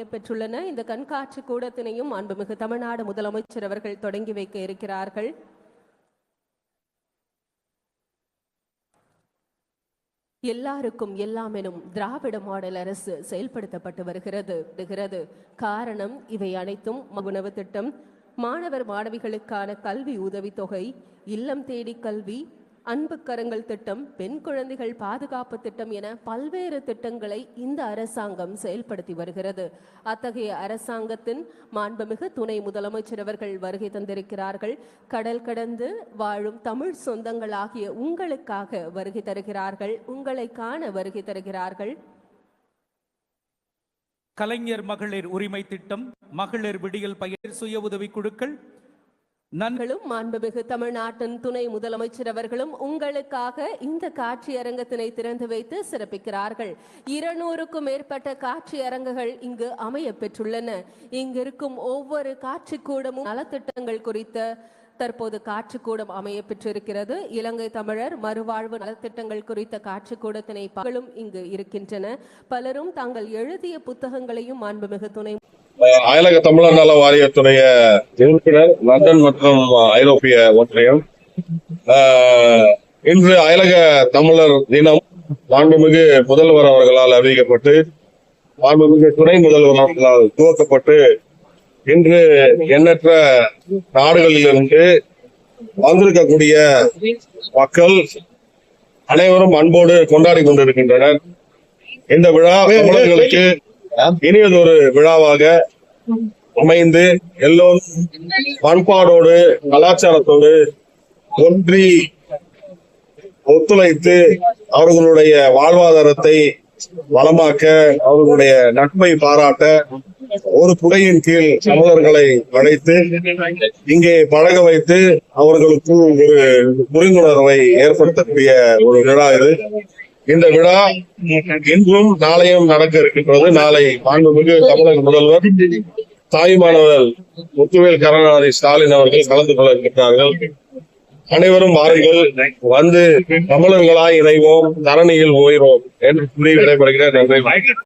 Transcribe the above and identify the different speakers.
Speaker 1: பெற்றுள்ளன. இந்த கண்காட்சி கூடத்தினையும் அன்புமிகு தமிழ்நாடு முதலமைச்சர் அவர்கள் தொடங்கி வைக்க இருக்கிறார்கள். எல்லாருக்கும் எல்லாம் எனும் திராவிட மாடல் அரசு செயல்படுத்தப்பட்டு வருகிறது வருகிறது. காரணம் இவை அனைத்தும் உணவு திட்டம். மாணவர் மாணவிகளுக்கான கல்வி உதவித்தொகை இல்லம் தேடி கல்வி அன்பு கரங்கள் திட்டம் பெண் குழந்தைகள் பாதுகாப்பு திட்டம் என பல்வேறு திட்டங்களை இந்த அரசாங்கம் செயல்படுத்தி வருகிறது. அத்தகைய அரசாங்கத்தின் மாண்புமிகு துணை முதலமைச்சர் அவர்கள் வருகை தந்திருக்கிறார்கள். கடல் கடந்து வாழும் தமிழ் சொந்தங்களாகிய உங்களுக்காக வருகை தருகிறார்கள். உங்களை காண வருகை தருகிறார்கள்.
Speaker 2: கலைஞர் மகளிர் உரிமை திட்டம் மகளிர் விடியல் பயிர் சுய உதவி குழுக்கள் நன்
Speaker 1: மாண்புமிகு தமிழ்நாட்டின் துணை முதலமைச்சர் அவர்களும் உங்களுக்காக இந்த காட்சி அரங்கத்தினை திறந்து வைத்து சிறப்பிக்கிறார்கள். இருநூறுக்கும் மேற்பட்ட காட்சி அரங்குகள் இங்கு அமைய பெற்றுள்ளன. இங்கிருக்கும் ஒவ்வொரு காட்சி கூடமும் நலத்திட்டங்கள் குறித்த தற்போது காட்சிக்கூடம் அமைய பெற்றிருக்கிறது. இலங்கை தமிழர் மறுவாழ்வு நலத்திட்டங்கள் குறித்த காட்சிக்கூடத்தினை பகலும் இங்கு இருக்கின்றன. பலரும் தாங்கள் எழுதிய புத்தகங்களையும் மாண்புமிகு துணை
Speaker 3: அயலக தமிழர் நல வாரியத்துடைய உறுப்பினர் லண்டன் மற்றும் ஐரோப்பிய ஒன்றியம். இன்று அயலக தமிழர் தினம். மாண்புமிகு முதல்வர் அவர்களால் அறிவிக்கப்பட்டு மாண்புமிகு துணை முதல்வர் அவர்களால் துவக்கப்பட்டு இன்று எண்ணற்ற நாடுகளிலிருந்து வந்திருக்கக்கூடிய மக்கள் அனைவரும் அன்போடு கொண்டாடி கொண்டிருக்கின்றனர். இந்த விழா தமிழர்களுக்கு இனியதொரு விழாவாக அமைந்து எல்லோரும் பண்பாடோடு கலாச்சாரத்தோடு ஒன்றி ஒத்துழைத்து அவர்களுடைய வாழ்வாதாரத்தை வளமாக்க அவர்களுடைய நட்பை பாராட்ட ஒரு புகையின் கீழ் சகோதரர்களை அழைத்து இங்கே பழக வைத்து அவர்களுக்கு ஒரு புரிந்துணர்வை ஏற்படுத்தக்கூடிய ஒரு விழா இது. இந்த விழா இன்றும் நாளையும் நடக்க இருக்கின்றது. நாளை மாண்புமிகு தமிழக முதல்வர் தாய்மானவர் முத்துவேல் கருணாநிதி ஸ்டாலின் அவர்கள் கலந்து கொள்ள இருக்கிறார்கள் அனைவரும் வாருங்கள். வந்து தமிழர்களாய் இணைவோம். தரணியில் ஓய்வோம். என்று கூறி விடைபெறுகிறேன். நன்றி.